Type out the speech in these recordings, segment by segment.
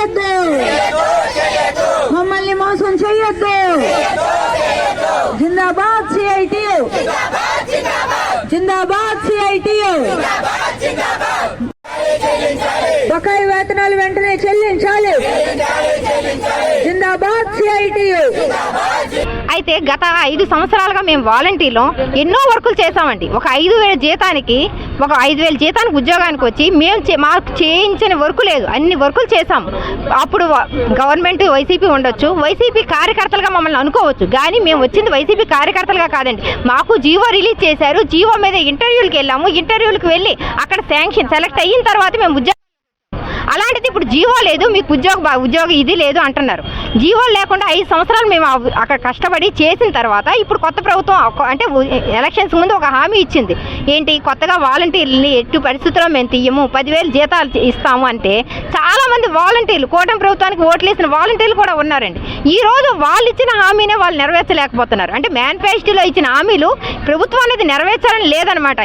చేయొద్దు. మమ్మల్ని మోసం చేయొద్దు. జిందాబాద్ సిఐటి జిందాబాద్ సిఐటి బకాయి వేతనాలు వెంటనే చెల్లించాలి. జిందాబాద్ సిఐటియు అయితే గత ఐదు సంవత్సరాలుగా మేము వాలంటీర్లో ఎన్నో వర్కులు చేసామండి ఒక ఐదు వేల జీతానికి ఒక ఐదు వేల జీతానికి ఉద్యోగానికి వచ్చి మేము చే- మాకు చేయించిన వర్క్ లేదు. అన్ని వర్కులు చేసాం అప్పుడు గవర్నమెంట్ వైసీపీ ఉండొచ్చు. వైసీపీ కార్యకర్తలుగా మమ్మల్ని అనుకోవచ్చు. కానీ మేము వచ్చింది వైసీపీ కార్యకర్తలుగా కాదండి. మాకు జీవో రిలీజ్ చేశారు. జీవో మీద ఇంటర్వ్యూలకు వెళ్ళాము. ఇంటర్వ్యూలకు వెళ్ళి అక్కడ శాంక్షన్ సెలెక్ట్ అయిన తర్వాత మేము ఉద్యోగం ఇప్పుడు జీవో లేదు మీకు ఉద్యోగ ఉద్యోగం ఇది లేదు అంటున్నారు. జీవో లేకుండా ఐదు సంవత్సరాలు మేము అక్కడ కష్టపడి చేసిన తర్వాత ఇప్పుడు కొత్త ప్రభుత్వం అంటే ఎలక్షన్స్ ముందు ఒక హామీ ఇచ్చింది. ఏంటి? కొత్తగా వాలంటీర్లని ఎట్టి పరిస్థితుల్లో మేము తీయము పదివేలు జీతాలు ఇస్తాము అంటే చాలామంది వాలంటీర్లు కూటమి ప్రభుత్వానికి ఓట్లేసిన వాలంటీర్లు కూడా ఉన్నారండి. ఈ రోజు వాళ్ళు ఇచ్చిన హామీనే వాళ్ళు నెరవేర్చలేకపోతున్నారు. అంటే మేనిఫెస్టోలో ఇచ్చిన హామీలు ప్రభుత్వం అనేది నెరవేర్చాలని లేదనమాట.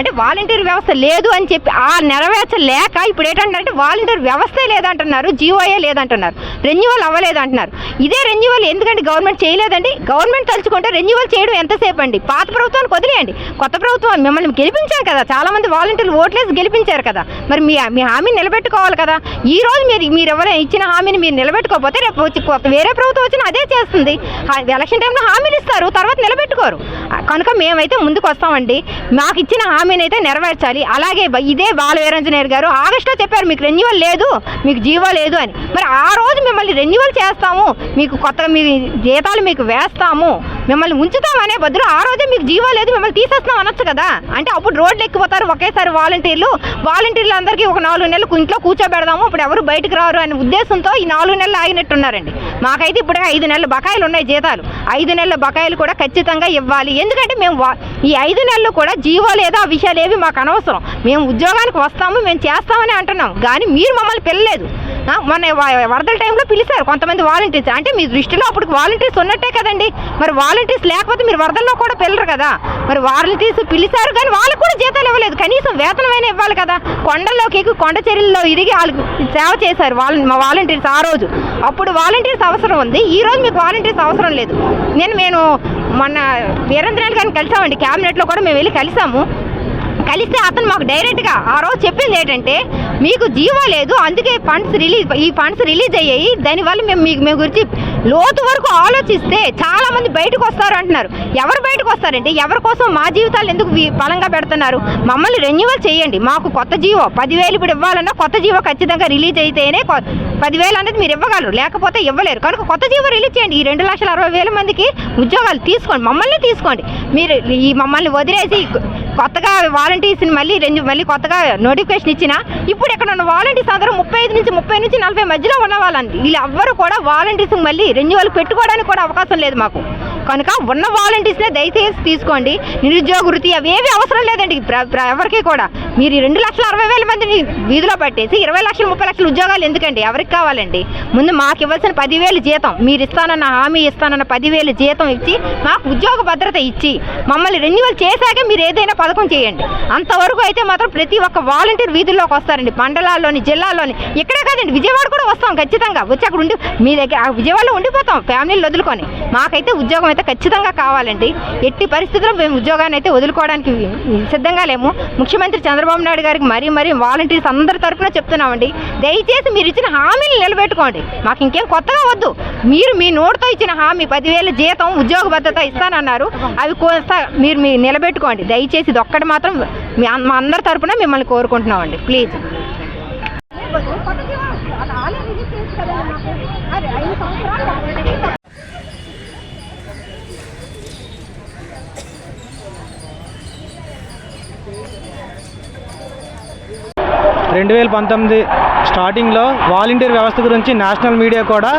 అంటే వాలంటీర్ వ్యవస్థ లేదు అని చెప్పి ఆ నెరవేర్చలేక ఇప్పుడు ఏంటంటే వాలంటీర్ వ్యవస్థే లేదంటున్నారు జీవోయే లేదంటున్నారు రెన్యువల్ అవ్వలేదు అంటున్నారు ఇదే రెన్యువల్ ఎందుకంటే గవర్నమెంట్ చేయలేదండి. గవర్నమెంట్ తలుచుకుంటే రెన్యువల్ చేయడం ఎంతసేపు అండి? పాత ప్రభుత్వానికి వదిలేయండి. కొత్త ప్రభుత్వం మిమ్మల్ని గెలిపించారు కదా. చాలామంది వాలంటీర్లు ఓట్లేసి గెలిపించారు కదా. మరి మీ మీ హామీ నిలబెట్టుకోవాలి కదా. ఈ రోజు మీరు మీరు ఎవరైనా ఇచ్చిన హామీని మీరు నిలబెట్టుకోకపోతే రేపు వచ్చి వేరే ప్రభుత్వం వచ్చినా అదే చేస్తుంది. ఎలక్షన్ టైంలో హామీలు ఇస్తారు తర్వాత నిలబెట్టుకోరు. కనుక మేమైతే ముందుకు వస్తామండి మాకు ఇచ్చిన హామీని అయితే నెరవేర్చాలి. అలాగే ఇదే బాల వీరంజనేయర్ గారు ఆగస్టులో చెప్పారు మీకు రెన్యువల్ లేదు మీకు జీవో లేదు అని. మరి ఆ రోజు మిమ్మల్ని రెన్యువల్ చేస్తాము. మీకు కొత్త మీ జీతాలు మీకు వేస్తాము. మిమ్మల్ని ఉంచుతామనే బదులు ఆ రోజే మీకు జీవో లేదు మిమ్మల్ని తీసేస్తాం అనొచ్చు కదా. అంటే అప్పుడు రోడ్లు ఎక్కిపోతారు ఒకేసారి వాలంటీర్లు. వాలంటీర్లు అందరికీ ఒక నాలుగు నెలలు ఇంట్లో కూర్చోబెడదాము ఇప్పుడు ఎవరు బయటకు రారు అనే ఉద్దేశంతో ఈ నాలుగు నెలలు ఆగినట్టున్నారండి మాకైతే ఇప్పుడు ఐదు నెలల బకాయిలు ఉన్నాయి జీతాలు. ఐదు నెలల బకాయిలు కూడా ఖచ్చితంగా ఇవ్వాలి. ఎందుకంటే మేము వా- ఈ ఐదు నెలలు కూడా జీవో లేదా ఆ విషయాలు ఏవి మాకు అనవసరం. మేము ఉద్యోగానికి వస్తాము మేము చేస్తామని అంటున్నాం కానీ మీరు మమ్మల్ని పిల్లలేదు మొన్న వరదల టైంలో పిలిచారు కొంతమంది వాలంటీర్స్. అంటే మీ దృష్టిలో అప్పుడు వాలంటీర్స్ ఉన్నట్టే కదండి. మరి వాలంటీర్స్ లేకపోతే మీరు వరదల్లో కూడా పిల్లరు కదా. మరి వాలంటీర్స్ పిలిచారు కానీ వాళ్ళకు కూడా జీతాలు ఇవ్వలేదు. కనీసం వేతనమైనా ఇవ్వాలి కదా. కొండల్లోకి ఎక్కి కొండ చర్యల్లో ఇరిగి వాళ్ళకి సేవ చేశారు వాళ్ళ మా వాలంటీర్స్ ఆ రోజు. అప్పుడు వాలంటీర్స్ అవసరం ఉంది. ఈ రోజు మీకు వాలంటీర్స్ అవసరం లేదు. నేను నేను మొన్న వీరేంద్రనాథ్ గారిని కలిసామండి. క్యాబినెట్లో కూడా మేము వెళ్ళి కలిసాము. కలిస్తే అతను మాకు డైరెక్ట్గా ఆ రోజు చెప్పింది ఏంటంటే మీకు జీవో లేదు. అందుకే ఫండ్స్ రిలీజ్ ఈ ఫండ్స్ రిలీజ్ అయ్యాయి. దానివల్ల మేము మీకు మేము గురించి లోతు వరకు ఆలోచిస్తే చాలా మంది బయటకు వస్తారు అంటున్నారు. ఎవరు బయటకు వస్తారంటే ఎవరి కోసం మా జీవితాలు ఎందుకు బలంగా పెడుతున్నారు? మమ్మల్ని రెన్యువల్ చేయండి. మాకు కొత్త జీవో పదివేలు ఇప్పుడు ఇవ్వాలన్నా కొత్త జీవో ఖచ్చితంగా రిలీజ్ అయితేనే పదివేలు అనేది మీరు ఇవ్వగలరు. లేకపోతే ఇవ్వలేరు. కనుక కొత్త జీవో రిలీజ్ చేయండి. ఈ రెండు లక్షల అరవై వేల మందికి ఉద్యోగాలు తీసుకోండి. మమ్మల్ని తీసుకోండి. మీరు ఈ మమ్మల్ని వదిలేసి కొత్తగా వాలంటీర్స్ని మళ్ళీ రెండు మళ్ళీ కొత్తగా నోటిఫికేషన్ ఇచ్చిన ఇప్పుడు ఇక్కడ ఉన్న వాలంటీర్స్ అందరూ ముప్పై ఐదు నుంచి ముప్పై నుంచి నలభై మధ్యలో ఉన్న వాళ్ళని వీళ్ళు ఎవ్వరు కూడా వాలంటీర్స్ మళ్ళీ రెన్యువల్ పెట్టుకోవడానికి కూడా అవకాశం లేదు మాకు. కనుక ఉన్న వాలంటీర్స్నే దయచేసి తీసుకోండి. నిరుద్యోగ వృత్తి అవేవి అవసరం లేదండి. ప్ర- ఎవరికి కూడా. మీరు ఈ రెండు లక్షల అరవై వేల మందిని వీధిలో పట్టేసి ఇరవై లక్షలు ముప్పై లక్షల ఉద్యోగాలు ఎందుకండి? ఎవరికి కావాలండి? ముందు మాకు ఇవ్వాల్సిన పదివేలు జీతం. మీరు ఇస్తానన్న హామీ ఇస్తానన్న పదివేలు జీతం ఇచ్చి మాకు ఉద్యోగ భద్రత ఇచ్చి మమ్మల్ని రెన్యువల్ చేశాకే మీరు ఏదైనా పథకం చేయండి. అంతవరకు అయితే మాత్రం ప్రతి ఒక్క వాలంటీర్ వీధుల్లోకి వస్తారండి. మండలాల్లోని జిల్లాల్లోని. ఇక్కడే కాదండి విజయవాడ కూడా వస్తాం ఖచ్చితంగా. వచ్చి అక్కడ ఉండి మీ దగ్గర విజయవాడలో ఉండిపోతాం ఫ్యామిలీలు వదులుకొని. మాకైతే ఉద్యోగం అయితే ఖచ్చితంగా కావాలండి. ఎట్టి పరిస్థితుల్లో మేము ఉద్యోగాన్ని అయితే వదులుకోవడానికి సిద్ధంగా లేము. ముఖ్యమంత్రి చంద్రబాబు నాయుడు గారికి మరీ మరీ వాలంటీర్స్ అందరి తరఫున చెప్తున్నామండి. దయచేసి మీరు ఇచ్చిన హామీని నిలబెట్టుకోండి. మాకు ఇంకేం కొత్తగా వద్దు. మీరు మీ నోటితో ఇచ్చిన హామీ పదివేల జీతం ఉద్యోగ భద్రత ఇస్తానన్నారు. అవి కోస్తా మీరు మీ నిలబెట్టుకోండి. దయచేసి ఇది ఒక్కటి మాత్రం మీ మా అందరి తరఫున మిమ్మల్ని కోరుకుంటున్నామండి. ప్లీజ్. రెండు వేల పంతొమ్మిది స్టార్టింగ్లో వాలంటీర్ వ్యవస్థ గురించి నేషనల్ మీడియా కూడా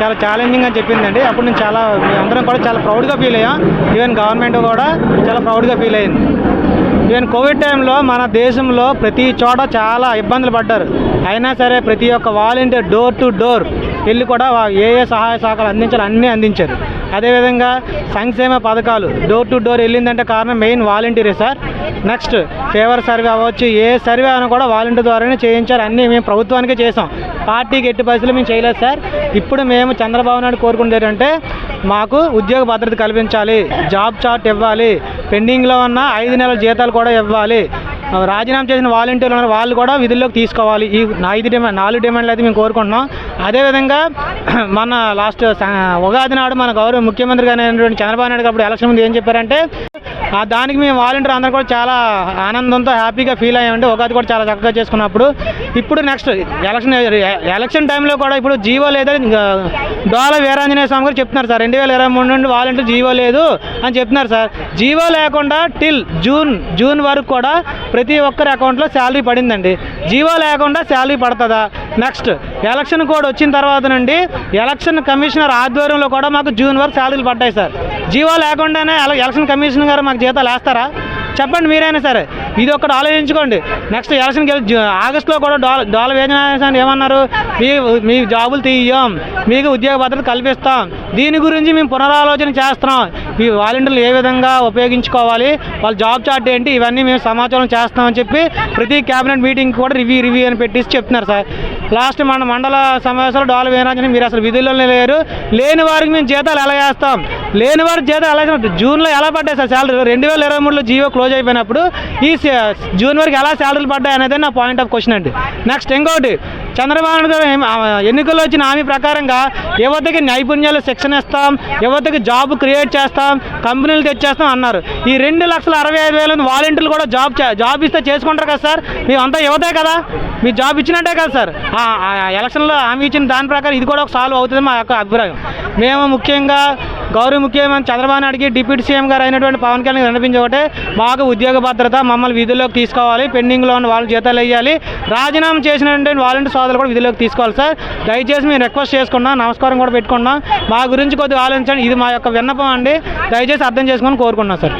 చాలా ఛాలెంజింగ్ అని చెప్పిందండి. అప్పుడు నేను చాలా అందరం కూడా చాలా ప్రౌడ్గా ఫీల్ అయ్యాం. ఈవెన్ గవర్నమెంట్ కూడా చాలా ప్రౌడ్గా ఫీల్ అయింది. ఈవెన్ కోవిడ్ టైంలో మన దేశంలో ప్రతి చోట చాలా ఇబ్బందులు పడ్డారు. అయినా సరే ప్రతి ఒక్క వాలంటీర్ డోర్ టు డోర్ వెళ్ళి కూడా ఏ ఏ సహాయ సహకారాలు అందించాలి అన్నీ అందించారు. అదేవిధంగా సంక్షేమ పథకాలు డోర్ టు డోర్ వెళ్ళిందంటే కారణం మెయిన్ వాలంటీరే సార్. నెక్స్ట్ ఫేవర్ సర్వే అవ్వచ్చు. ఏ సర్వే అయినా కూడా వాలంటీర్ ద్వారానే చేయించారు అన్నీ మేము ప్రభుత్వానికే చేసాం పార్టీకి ఎట్టి పరిస్థితులు మేము చేయలేదు సార్. ఇప్పుడు మేము చంద్రబాబు నాయుడు కోరుకునేది ఏంటంటే మాకు ఉద్యోగ భద్రత కల్పించాలి. జాబ్ చార్ట్ ఇవ్వాలి. పెండింగ్లో ఉన్న ఐదు నెలల జీతాలు కూడా ఇవ్వాలి. రాజీనామా చేసిన వాలంటీర్లు ఉన్నారు. వాళ్ళు కూడా విధుల్లోకి తీసుకోవాలి. ఈ ఐదు డిమాండ్ నాలుగు డిమాండ్లు అయితే మేము కోరుకుంటున్నాం. అదేవిధంగా మన లాస్ట్ ఉగాది నాడు మన గౌరవ ముఖ్యమంత్రి గారు అయినటువంటి చంద్రబాబు నాయుడు అప్పుడు ఎలక్షన్ ముందు ఏం చెప్పారంటే ఆ దానికి మేము వాలంటీర్ అందరూ కూడా చాలా ఆనందంతో హ్యాపీగా ఫీల్ అయ్యామంటే ఉగాది కూడా చాలా చక్కగా చేసుకున్నప్పుడు. ఇప్పుడు నెక్స్ట్ ఎలక్షన్ ఎలక్షన్ టైంలో కూడా ఇప్పుడు జీవో లేదని డోల వీరాంజనేయ స్వామి గారు చెప్తున్నారు సార్. రెండు వేల ఇరవై మూడు నుండి వాలంటీర్ జీవో లేదు అని చెప్తున్నారు సార్. జీవో లేకుండా టిల్ జూన్ జూన్ వరకు కూడా ప్రతి ఒక్కరి అకౌంట్లో శాలరీ పడిందండి. జీవో లేకుండా శాలరీ పడుతుందా? నెక్స్ట్ ఎలక్షన్ కోడ్ వచ్చిన తర్వాత నుండి ఎలక్షన్ కమిషనర్ ఆధ్వర్యంలో కూడా మాకు జూన్ వరకు శాలరీలు పడ్డాయి సార్. జీవో లేకుండానే ఎలక్షన్ కమిషనర్ గారు మాకు జీతాలు వేస్తారా? చెప్పండి మీరైనా సరే. ఇది ఒకటి ఆలోచించుకోండి. నెక్స్ట్ ఎలక్షన్కి వెళ్ళి ఆగస్టులో కూడా డాల డాల వేదన ఏమన్నారు? మీ మీ జాబులు తీయం. మీకు ఉద్యోగ భద్రత కల్పిస్తాం. దీని గురించి మేము పునరాలోచన చేస్తున్నాం. ఈ వాలంటీర్లు ఏ విధంగా ఉపయోగించుకోవాలి? వాళ్ళ జాబ్ చార్ట్ ఏంటి? ఇవన్నీ మేము సమాచారం చేస్తామని చెప్పి ప్రతి క్యాబినెట్ మీటింగ్ కూడా రివ్యూ రివ్యూ అని పెట్టేసి చెప్తున్నారు సార్. లాస్ట్ మన మండల సమావేశంలో డాల వేరాంజని మీరు అసలు విధుల్లోనే లేరు. లేని వారికి మేము జీతాలు ఎలా వేస్తాం? లేని వారికి జీతాలు ఎలా జూన్లో ఎలా పడ్డాయి సార్? శాలరీ రెండు వేల ఇరవై మూడులో జీవో క్లోజ్ అయిపోయినప్పుడు ఈ జూన్ వరకు ఎలా శాలరీలు పడ్డాయి అనేది నా పాయింట్ ఆఫ్ క్వశ్చన్ అండి. నెక్స్ట్ ఇంకోటి చంద్రబాబు నాయుడు గారు ఎన్నికల్లో వచ్చిన హామీ ప్రకారంగా యువతకి నైపుణ్యాలు శిక్షణ ఇస్తాం యువతకి జాబ్ క్రియేట్ చేస్తాం కంపెనీలు తెచ్చేస్తాం అన్నారు. ఈ రెండు లక్షల అరవై ఐదు వేల వాలంటీర్లు కూడా జాబ్ చే- జాబ్ ఇస్తే చేసుకుంటారు కదా సార్? మేమంతా యువతే కదా? మీ జాబ్ ఇచ్చినట్టే కదా సార్? ఎలక్షన్లో హామీ ఇచ్చిన దాని ప్రకారం ఇది కూడా ఒక సాల్వ్ అవుతుంది మా యొక్క అభిప్రాయం. మేము ముఖ్యంగా గౌరవ ముఖ్యమంత్రి చంద్రబాబు నాయుడుకి డిప్యూటీ సీఎం గారు అయినటువంటి పవన్ కళ్యాణ్ కనిపించే ఒకటే మాకు ఉద్యోగ భద్రత మమ్మల్ని విధుల్లోకి తీసుకోవాలి పెండింగ్లో ఉన్న వాళ్ళు జీతాలు వేయాలి రాజీనామా చేసినటువంటి వాలంటీర్ సోదరులు కూడా విధుల్లోకి తీసుకోవాలి సార్. దయచేసి మేము రిక్వెస్ట్ చేసుకున్నాం నమస్కారం కూడా పెట్టుకున్నాం మా గురించి కొద్దిగా ఆలోచించండి. ఇది మా యొక్క విన్నపం అండి. దయచేసి అర్థం చేసుకొని కోరుకున్నాం సార్.